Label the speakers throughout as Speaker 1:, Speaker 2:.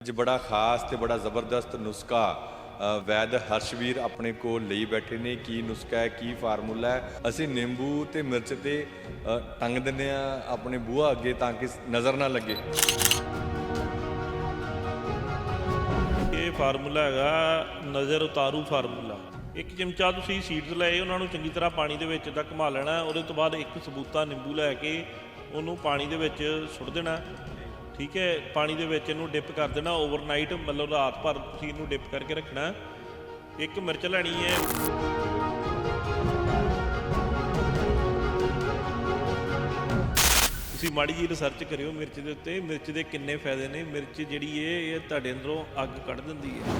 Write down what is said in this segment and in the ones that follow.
Speaker 1: ਅੱਜ ਬੜਾ ਖਾਸ ਤੇ ਬੜਾ ਜ਼ਬਰਦਸਤ ਨੁਸਖਾ ਵੈਦ ਹਰਸ਼ਵੀਰ ਆਪਣੇ ਕੋਲ ਲਈ ਬੈਠੇ ਨੇ। ਕੀ ਨੁਸਖਾ ਹੈ, ਕੀ ਫਾਰਮੂਲਾ ਹੈ? ਅਸੀਂ ਨਿੰਬੂ ਤੇ ਮਿਰਚ ਤੇ ਟੰਗ ਦਿੰਦੇ ਆ ਆਪਣੇ ਬੂਹਾ ਅੱਗੇ ਤਾਂ ਕਿ ਨਜ਼ਰ ਨਾ ਲੱਗੇ।
Speaker 2: ਇਹ ਫਾਰਮੂਲਾ ਹੈਗਾ ਨਜ਼ਰ ਉਤਾਰੂ ਫਾਰਮੂਲਾ। ਇੱਕ ਚਮਚਾ ਤੁਸੀਂ ਸੀਡਸ ਲਏ, ਉਹਨਾਂ ਨੂੰ ਚੰਗੀ ਤਰ੍ਹਾਂ ਪਾਣੀ ਦੇ ਵਿੱਚ ਤਾਂ ਘੁਮਾ ਲੈਣਾ, ਉਹਦੇ ਤੋਂ ਬਾਅਦ ਇੱਕ ਸਬੂਤਾ ਨਿੰਬੂ ਲੈ ਕੇ ਉਹਨੂੰ ਪਾਣੀ ਦੇ ਵਿੱਚ ਸੁੱਟ ਦੇਣਾ। ਠੀਕ ਹੈ, ਪਾਣੀ ਦੇ ਵਿੱਚ ਇਹਨੂੰ ਡਿਪ ਕਰ ਦੇਣਾ ਓਵਰਨਾਈਟ ਮਤਲਬ ਰਾਤ ਭਰ ਤੁਸੀਂ ਇਹਨੂੰ ਡਿਪ ਕਰਕੇ ਰੱਖਣਾ। ਇੱਕ ਮਿਰਚ ਲੈਣੀ ਹੈ। ਤੁਸੀਂ ਮਾੜੀ ਜੀ ਰਿਸਰਚ ਕਰਿਓ, ਮਿਰਚ ਦੇ ਉੱਤੇ। ਮਿਰਚ ਦੇ ਕਿੰਨੇ ਫਾਇਦੇ ਨੇ? ਮਿਰਚ ਜਿਹੜੀ ਹੈ, ਇਹ ਤੁਹਾਡੇ ਅੰਦਰੋਂ ਅੱਗ ਕੱਢ ਦਿੰਦੀ ਹੈ।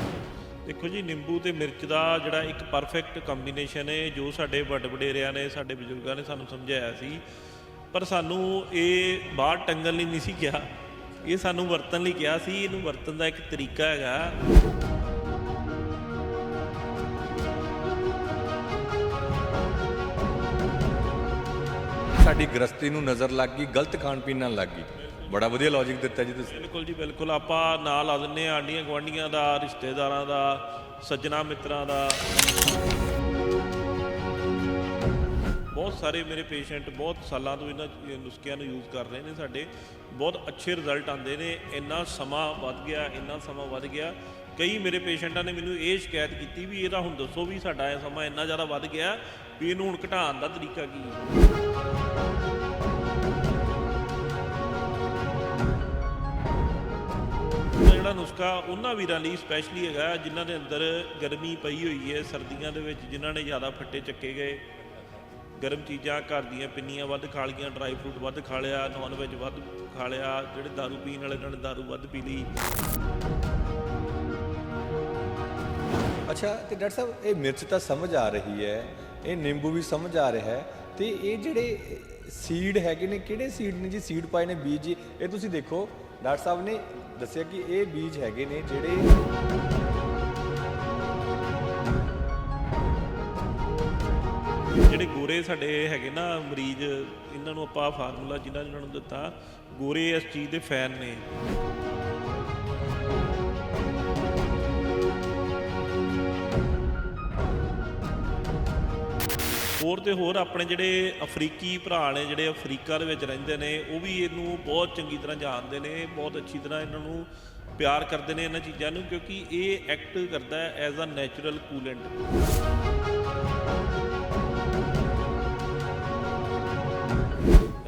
Speaker 2: ਦੇਖੋ ਜੀ, ਨਿੰਬੂ ਤੇ ਮਿਰਚ ਦਾ ਜਿਹੜਾ ਇੱਕ ਪਰਫੈਕਟ ਕੰਬੀਨੇਸ਼ਨ ਹੈ, ਜੋ ਸਾਡੇ ਵੱਡ ਵਡੇਰਿਆਂ ਨੇ, ਸਾਡੇ ਬਜ਼ੁਰਗਾਂ ਨੇ ਸਾਨੂੰ ਸਮਝਾਇਆ ਸੀ। ਪਰ ਸਾਨੂੰ ਇਹ ਬਾਹਰ ਟੰਗਣ ਲਈ ਨਹੀਂ ਸੀ ਕਿਹਾ। ਇਹ ਸਾਨੂੰ ਵਰਤਣ ਲਈ ਕਿਹਾ ਸੀ ਇਹਨੂੰ ਵਰਤਣ ਦਾ ਇੱਕ ਤਰੀਕਾ ਹੈਗਾ।
Speaker 1: ਸਾਡੀ ਗ੍ਰਸਤੀ ਨੂੰ ਨਜ਼ਰ ਲੱਗ ਗਈ ਗਲਤ ਖਾਣ ਪੀਣ ਨਾਲ ਲੱਗ ਗਈ। ਬੜਾ ਵਧੀਆ ਲੌਜੀਕ ਦਿੱਤਾ ਜੀ ਤੁਸੀਂ।
Speaker 2: ਬਿਲਕੁਲ ਜੀ ਬਿਲਕੁਲ। ਆਪਾਂ ਨਾਂ ਲਾ ਦਿੰਨੇ ਆ ਆਂਡੀਆਂ ਗਵਾਂਡੀਆਂ ਦਾ ਰਿਸ਼ਤੇਦਾਰਾਂ ਦਾ ਸੱਜਣਾ ਮਿੱਤਰਾਂ ਦਾ। ਬਹੁਤ ਸਾਰੇ ਮੇਰੇ ਪੇਸ਼ੈਂਟ ਬਹੁਤ ਸਾਲਾਂ ਤੋਂ ਇਹਨਾਂ ਨੁਸਖਿਆਂ ਨੂੰ ਯੂਜ਼ ਕਰ ਰਹੇ ਨੇ ਸਾਡੇ। ਬਹੁਤ ਅੱਛੇ ਰਿਜ਼ਲਟ ਆਉਂਦੇ ਨੇ। ਇੰਨਾ ਸਮਾਂ ਵੱਧ ਗਿਆ, ਇੰਨਾ ਸਮਾਂ ਵੱਧ ਗਿਆ। ਕਈ ਮੇਰੇ ਪੇਸ਼ੈਂਟਾਂ ਨੇ ਮੈਨੂੰ ਇਹ ਸ਼ਿਕਾਇਤ ਕੀਤੀ ਵੀ ਇਹਦਾ ਹੁਣ ਦੱਸੋ ਵੀ ਸਾਡਾ ਇਹ ਸਮਾਂ ਇੰਨਾ ਜ਼ਿਆਦਾ ਵੱਧ ਗਿਆ, ਵੀ ਇਹਨੂੰ ਹੁਣ ਘਟਾਉਣ ਦਾ ਤਰੀਕਾ ਕੀ ਹੈ? ਜਿਹੜਾ ਨੁਸਖਾ ਉਹਨਾਂ ਵੀਰਾਂ ਲਈ ਸਪੈਸ਼ਲੀ ਹੈਗਾ, ਜਿਨ੍ਹਾਂ ਦੇ ਅੰਦਰ ਗਰਮੀ ਪਈ ਹੋਈ ਹੈ, ਸਰਦੀਆਂ ਦੇ ਵਿੱਚ ਜਿਨ੍ਹਾਂ ਨੇ ਜ਼ਿਆਦਾ ਫੱਟੇ ਚੱਕੇ ਗਏ ਗਰਮ ਚੀਜ਼ਾਂ ਘਰ ਦੀਆਂ ਪਿੰਨੀਆਂ ਵੱਧ ਖਾ ਲਈਆਂ ਡਰਾਈ ਫਰੂਟ ਵੱਧ ਖਾ ਲਿਆ ਨੌਨ ਵੈਜ ਵੱਧ ਖਾ ਲਿਆ ਜਿਹੜੇ दारू ਪੀਣ ਵਾਲੇ ਉਹਨਾਂ ਨੇ दारू ਵੱਧ ਪੀ ਲਈ
Speaker 1: ਅੱਛਾ ਤੇ ਡਾਕਟਰ ਸਾਹਿਬ ਇਹ ਮਿਰਚ ਤਾਂ ਸਮਝ ਆ ਰਹੀ ਹੈ ਇਹ ਨਿੰਬੂ ਵੀ ਸਮਝ ਆ ਰਿਹਾ ਹੈ ਤੇ ਇਹ ਜਿਹੜੇ ਸੀਡ ਹੈਗੇ ਨੇ ਕਿਹੜੇ ਸੀਡ ਨੇ ਜੀ ਸੀਡ ਪਾਏ ਨੇ ਬੀਜ ਇਹ ਤੁਸੀਂ ਦੇਖੋ ਡਾਕਟਰ ਸਾਹਿਬ ਨੇ ਦੱਸਿਆ ਕਿ ਇਹ ਬੀਜ ਹੈਗੇ ਨੇ ਜਿਹੜੇ
Speaker 2: ਜਿਹੜੇ ਗੋਰੇ ਸਾਡੇ ਹੈਗੇ ਨਾ ਮਰੀਜ਼, ਇਹਨਾਂ ਨੂੰ ਆਪਾਂ ਫਾਰਮੂਲਾ ਜਿਨ੍ਹਾਂ ਜਿਨ੍ਹਾਂ ਨੂੰ ਦਿੱਤਾ, ਗੋਰੇ ਇਸ ਚੀਜ਼ ਦੇ ਫੈਨ ਨੇ। ਹੋਰ ਤੇ ਹੋਰ ਆਪਣੇ ਜਿਹੜੇ ਅਫਰੀਕੀ ਭਰਾ ਨੇ, ਜਿਹੜੇ ਅਫਰੀਕਾ ਦੇ ਵਿੱਚ ਰਹਿੰਦੇ ਨੇ, ਉਹ ਵੀ ਇਹਨੂੰ ਬਹੁਤ ਚੰਗੀ ਤਰ੍ਹਾਂ ਜਾਣਦੇ ਨੇ, ਬਹੁਤ ਅੱਛੀ ਤਰ੍ਹਾਂ ਇਹਨਾਂ ਨੂੰ ਪਿਆਰ ਕਰਦੇ ਨੇ ਇਹਨਾਂ ਚੀਜ਼ਾਂ ਨੂੰ, ਕਿਉਂਕਿ ਇਹ ਐਕਟ ਕਰਦਾ ਐਜ਼ ਅ ਨੈਚੁਰਲ ਕੂਲੈਂਟ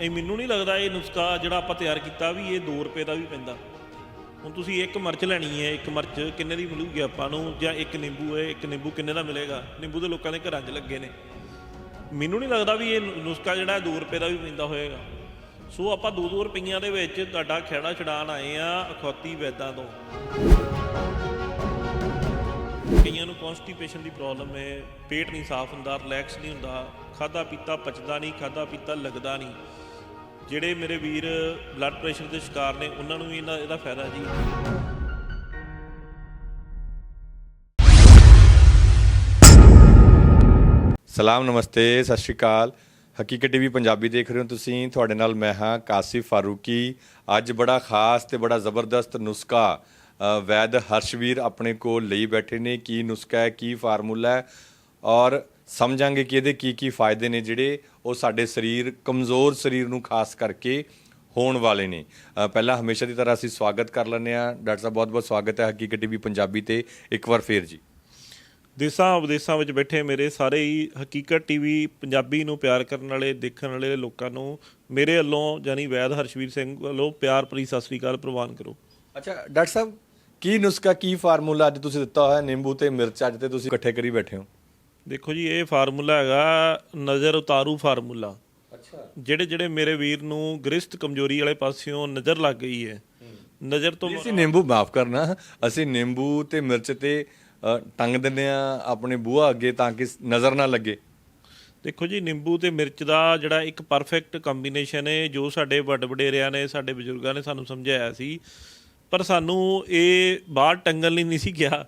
Speaker 2: ਇਹ ਮੈਨੂੰ ਨਹੀਂ ਲੱਗਦਾ ਇਹ ਨੁਸਖਾ ਜਿਹੜਾ ਆਪਾਂ ਤਿਆਰ ਕੀਤਾ ਵੀ ਇਹ 2 ਰੁਪਏ ਦਾ ਵੀ ਪੈਂਦਾ। ਹੁਣ ਤੁਸੀਂ ਇੱਕ ਮਿਰਚ ਲੈਣੀ ਹੈ, ਇੱਕ ਮਿਰਚ ਕਿੰਨੇ ਦੀ ਮਿਲੂਗੀ ਆਪਾਂ ਨੂੰ? ਜਾਂ ਇੱਕ ਨਿੰਬੂ ਹੈ, ਇੱਕ ਨਿੰਬੂ ਕਿੰਨੇ ਦਾ ਮਿਲੇਗਾ? ਨਿੰਬੂ ਦੇ ਲੋਕਾਂ ਦੇ ਘਰਾਂ 'ਚ ਲੱਗੇ ਨੇ। ਮੈਨੂੰ ਨਹੀਂ ਲੱਗਦਾ ਵੀ ਇਹ ਨੁਸਖਾ ਜਿਹੜਾ 2 ਰੁਪਏ ਦਾ ਵੀ ਪੈਂਦਾ ਹੋਏਗਾ। ਸੋ ਆਪਾਂ 2-2 ਰੁਪਈਆਂ ਦੇ ਵਿੱਚ ਤੁਹਾਡਾ ਖੇੜਾ ਛਡਾਣ ਆਏ ਆ ਅਖੌਤੀ ਵੈਦਾਂ ਤੋਂ। ਕਈਆਂ ਨੂੰ ਕਨਸਟੀਪੇਸ਼ਨ ਦੀ ਪ੍ਰੋਬਲਮ ਹੈ, ਪੇਟ ਨਹੀਂ ਸਾਫ਼ ਹੁੰਦਾ ਰਿਲੈਕਸ ਨਹੀਂ ਹੁੰਦਾ ਖਾਦਾ ਪੀਤਾ ਪਚਦਾ ਨਹੀਂ ਖਾਦਾ ਪੀਤਾ ਲੱਗਦਾ ਨਹੀਂ। ਜਿਹੜੇ ਮੇਰੇ ਵੀਰ ਬਲੱਡ ਪ੍ਰੈਸ਼ਰ ਦੇ ਸ਼ਿਕਾਰ ਨੇ ਉਹਨਾਂ ਨੂੰ ਵੀ ਇਹਦਾ ਇਹਦਾ ਫਾਇਦਾ ਜੀ।
Speaker 1: ਸਲਾਮ ਨਮਸਤੇ ਸਤਿ ਸ਼੍ਰੀ ਅਕਾਲ। ਹਕੀਕਤ ਟੀਵੀ ਪੰਜਾਬੀ ਦੇਖ ਰਹੇ ਹੋ ਤੁਸੀਂ। ਤੁਹਾਡੇ ਨਾਲ ਮੈਂ ਹਾਂ ਕਾਸਿਫ ਫਾਰੂਕੀ। ਅੱਜ ਬੜਾ ਖਾਸ ਤੇ ਬੜਾ ਜ਼ਬਰਦਸਤ ਨੁਸਖਾ ਅ, ਵੈਦ ਹਰਸ਼ਵੀਰ ਆਪਣੇ ਕੋਲ ਲਈ ਬੈਠੇ ਨੇ। ਕੀ ਨੁਸਖਾ ਹੈ ਕੀ ਫਾਰਮੂਲਾ ਹੈ? ਔਰ ਸਮਝਾਂਗੇ ਕਿ ਇਹਦੇ ਕੀ ਕੀ ਫਾਇਦੇ ਨੇ ਜਿਹੜੇ ਉਹ ਸਾਡੇ ਸਰੀਰ ਕਮਜ਼ੋਰ ਸਰੀਰ ਨੂੰ ਖਾਸ ਕਰਕੇ ਹੋਣ ਵਾਲੇ ਨੇ। ਪਹਿਲਾਂ ਹਮੇਸ਼ਾ ਦੀ ਤਰ੍ਹਾਂ ਅਸੀਂ ਸਵਾਗਤ ਕਰ ਲੈਂਦੇ ਹਾਂ। ਡਾਕਟਰ ਸਾਹਿਬ ਬਹੁਤ ਬਹੁਤ ਸਵਾਗਤ ਹੈ ਹਕੀਕਤ ਟੀਵੀ ਪੰਜਾਬੀ ਤੇ ਇੱਕ ਵਾਰ ਫੇਰ ਜੀ।
Speaker 2: ਦੇਸਾਂ ਵਿਦੇਸਾਂ ਵਿੱਚ ਬੈਠੇ ਮੇਰੇ ਸਾਰੇ ਹੀ ਹਕੀਕਤ ਟੀਵੀ ਪੰਜਾਬੀ ਨੂੰ ਪਿਆਰ ਕਰਨ ਵਾਲੇ ਦੇਖਣ ਵਾਲੇ ਲੋਕਾਂ ਨੂੰ ਮੇਰੇ ਵੱਲੋਂ ਜਾਨੀ ਵੈਦ ਹਰਸ਼ਵੀਰ ਸਿੰਘ ਵੱਲੋਂ ਪਿਆਰ ਭਰੀ ਸਤਿ ਸ੍ਰੀ ਅਕਾਲ ਪ੍ਰਵਾਨ ਕਰੋ।
Speaker 1: ਅੱਛਾ ਡਾਕਟਰ ਸਾਹਿਬ ਕੀ ਨੁਸਖਾ ਕੀ ਫਾਰਮੂਲਾ ਅੱਜ ਤੁਸੀਂ ਦਿੱਤਾ ਹੋਇਆ? ਨਿੰਬੂ ਤੇ ਮਿਰਚ ਅੱਜ ਤੇ ਤੁਸੀਂ ਇਕੱਠੇ ਕਰੀ ਬੈਠੇ ਹੋ।
Speaker 2: ਦੇਖੋ ਜੀ ਇਹ ਫਾਰਮੂਲਾ ਹੈਗਾ ਨਜ਼ਰ ਉਤਾਰੂ ਫਾਰਮੂਲਾ।
Speaker 1: ਅੱਛਾ।
Speaker 2: ਜਿਹੜੇ ਜਿਹੜੇ ਮੇਰੇ ਵੀਰ ਨੂੰ ਗ੍ਰਿਸ਼ਤ ਕਮਜ਼ੋਰੀ ਵਾਲੇ ਪਾਸਿਓਂ ਨਜ਼ਰ ਲੱਗ ਗਈ ਹੈ ਨਜ਼ਰ ਤੋਂ
Speaker 1: ਅਸੀਂ ਨਿੰਬੂ ਮਾਫ ਕਰਨਾ ਅਸੀਂ ਨਿੰਬੂ ਤੇ ਮਿਰਚ ਤੇ ਟੰਗ ਦਿੰਦੇ ਆ ਆਪਣੇ ਬੂਹਾ ਅੱਗੇ ਤਾਂ ਕਿ ਨਜ਼ਰ ਨਾ ਲੱਗੇ।
Speaker 2: ਦੇਖੋ ਜੀ ਨਿੰਬੂ ਤੇ ਮਿਰਚ ਦਾ ਜਿਹੜਾ ਇੱਕ ਪਰਫੈਕਟ ਕੰਬੀਨੇਸ਼ਨ ਹੈ ਜੋ ਸਾਡੇ ਵੱਡ ਵਡੇਰਿਆਂ ਨੇ ਸਾਡੇ ਬਜ਼ੁਰਗਾਂ ਨੇ ਸਾਨੂੰ ਸਮਝਾਇਆ ਸੀ ਪਰ ਸਾਨੂੰ ਇਹ ਬਾਹਰ ਟੰਗਣ ਲਈ ਨਹੀਂ ਸੀ ਕਿਹਾ।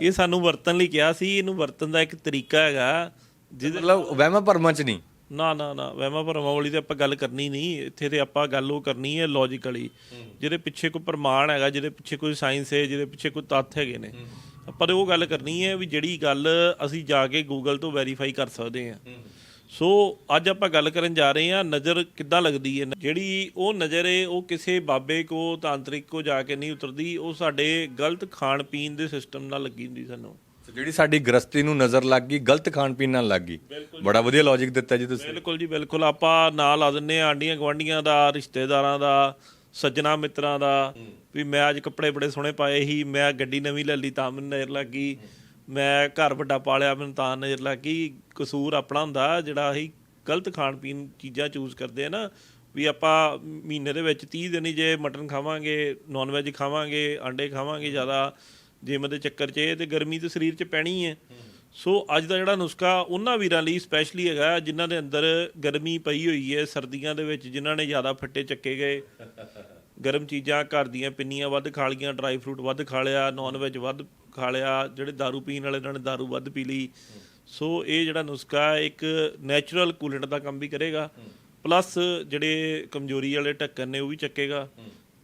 Speaker 2: ਇਹ ਸਾਨੂੰ ਵਰਤਣ ਲਈ ਕਿਹਾ ਸੀ ਇਹਨੂੰ ਵਰਤਣ ਦਾ ਇੱਕ ਤਰੀਕਾ ਹੈਗਾ ਜਿਹਦੇ
Speaker 1: ਮਤਲਬ ਵਹਿਮਾਂ ਭਰਮਾਂ ਚ ਨਹੀਂ?
Speaker 2: ਨਾ ਨਾ ਨਾ ਵਹਿਮਾਂ ਭਰਮਾਂ ਵਾਲੀ ਤੇ ਆਪਾਂ ਗੱਲ ਕਰਨੀ ਨਹੀਂ ਇੱਥੇ ਤੇ ਆਪਾਂ ਗੱਲ ਉਹ ਕਰਨੀ ਹੈ ਲੌਜੀਕਲੀ ਜਿਹਦੇ ਪਿੱਛੇ ਕੋਈ ਪ੍ਰਮਾਣ ਹੈਗਾ ਜਿਹਦੇ ਪਿੱਛੇ ਕੋਈ ਸਾਇੰਸ ਹੈ ਜਿਹਦੇ ਪਿੱਛੇ ਕੋਈ ਤੱਥ ਹੈਗੇ ਨੇ। ਆਪਾਂ ਤੇ ਉਹ ਗੱਲ ਕਰਨੀ ਹੈ ਵੀ ਜਿਹੜੀ ਗੱਲ ਅਸੀਂ ਜਾ ਕੇ ਗੂਗਲ ਤੋਂ ਵੈਰੀਫਾਈ ਕਰ ਸਕਦੇ ਹਾਂ। ਸੋ ਅੱਜ ਆਪਾਂ ਗੱਲ ਕਰਨ ਜਾ ਰਹੇ ਹਾਂ ਨਜ਼ਰ ਕਿੱਦਾਂ ਲੱਗਦੀ ਹੈ? ਜਿਹੜੀ ਉਹ ਨਜ਼ਰ ਹੈ ਉਹ ਕਿਸੇ ਬਾਬੇ ਕੋ ਤਾਂਤਰਿਕ ਕੋ ਜਾ ਕੇ ਨਹੀਂ ਉਤਰਦੀ ਉਹ ਸਾਡੇ ਗਲਤ ਖਾਣ ਪੀਣ ਦੇ ਸਿਸਟਮ ਨਾਲ ਲੱਗੀ ਹੁੰਦੀ ਸਾਨੂੰ।
Speaker 1: ਜਿਹੜੀ ਸਾਡੀ ਗ੍ਰਸਤੀ ਨੂੰ ਨਜ਼ਰ ਲੱਗ ਗਈ ਗਲਤ ਖਾਣ ਪੀਣ ਨਾਲ ਲੱਗ ਗਈ। ਬੜਾ ਵਧੀਆ ਲੌਜੀਕ ਦਿੱਤਾ ਜੀ ਤੁਸੀਂ।
Speaker 2: ਬਿਲਕੁਲ ਜੀ ਬਿਲਕੁਲ। ਆਪਾਂ ਨਾਂ ਲਾ ਦਿੰਨੇ ਆ ਆਂਡੀਆਂ ਗਵਾਂਡੀਆਂ ਦਾ ਰਿਸ਼ਤੇਦਾਰਾਂ ਦਾ ਸੱਜਣਾ ਮਿੱਤਰਾਂ ਦਾ। ਵੀ ਮੈਂ ਅੱਜ ਕੱਪੜੇ ਬੜੇ ਸੋਹਣੇ ਪਾਏ ਸੀ ਮੈਂ ਗੱਡੀ ਨਵੀਂ ਲੈ ਲਈ ਤਾਂ ਮੈਨੂੰ ਨਜ਼ਰ ਲੱਗ ਗਈ। ਮੈਂ ਘਰ ਵੱਡਾ ਪਾਲਿਆ, ਮੈਨੂੰ ਤਾਂ ਨਜ਼ਰ ਲੱਗ ਗਈ, ਕਸੂਰ ਆਪਣਾ ਹੁੰਦਾ ਜਿਹੜਾ ਅਸੀਂ ਗਲਤ ਖਾਣ ਪੀਣ ਚੀਜ਼ਾਂ ਚੂਜ਼ ਕਰਦੇ ਆ ਨਾ, ਵੀ ਆਪਾਂ ਮਹੀਨੇ ਦੇ ਵਿੱਚ 30 ਦਿਨ ਹੀ ਜੇ ਮਟਨ ਖਾਵਾਂਗੇ ਨਾਨ ਵੈਜ ਖਾਵਾਂਗੇ ਅੰਡੇ ਖਾਵਾਂਗੇ ਜ਼ਿਆਦਾ ਜਿਮ ਦੇ ਚੱਕਰ 'ਚ ਇਹ ਤੇ ਗਰਮੀ ਤੇ ਸਰੀਰ 'ਚ ਪੈਣੀ ਹੈ। ਸੋ ਅੱਜ ਦਾ ਜਿਹੜਾ ਨੁਸਖਾ, ਉਹਨਾਂ ਵੀਰਾਂ ਲਈ ਸਪੈਸ਼ਲੀ ਹੈਗਾ, ਜਿਨ੍ਹਾਂ ਦੇ ਅੰਦਰ ਗਰਮੀ ਪਈ ਹੋਈ ਹੈ, ਸਰਦੀਆਂ ਦੇ ਵਿੱਚ ਜਿਨ੍ਹਾਂ ਨੇ ਜ਼ਿਆਦਾ ਫੱਟੇ ਚੱਕੇ ਗਏ। ਗਰਮ ਚੀਜ਼ਾਂ ਘਰ ਦੀਆਂ ਪਿੰਨੀਆਂ ਵੱਧ ਖਾ ਲੀਆਂ ਡਰਾਈ ਫਰੂਟ ਵੱਧ ਖਾ ਲਿਆ ਨਾਨ ਵੈਜ ਵੱਧ ਖਾ ਲਿਆ ਜਿਹੜੇ दारू ਪੀਣ ਵਾਲੇ ਉਹਨਾਂ ਨੇ दारू ਵੱਧ ਪੀ ਲਈ ਸੋ ਇਹ ਜਿਹੜਾ ਨੁਸਖਾ ਹੈ, ਇੱਕ ਨੈਚੁਰਲ ਕੂਲੈਂਟ ਦਾ ਕੰਮ ਵੀ ਕਰੇਗਾ ਪਲੱਸ ਜਿਹੜੇ ਕਮਜ਼ੋਰੀ ਵਾਲੇ ਢੱਕਣ ਨੇ ਉਹ ਵੀ ਚੱਕੇਗਾ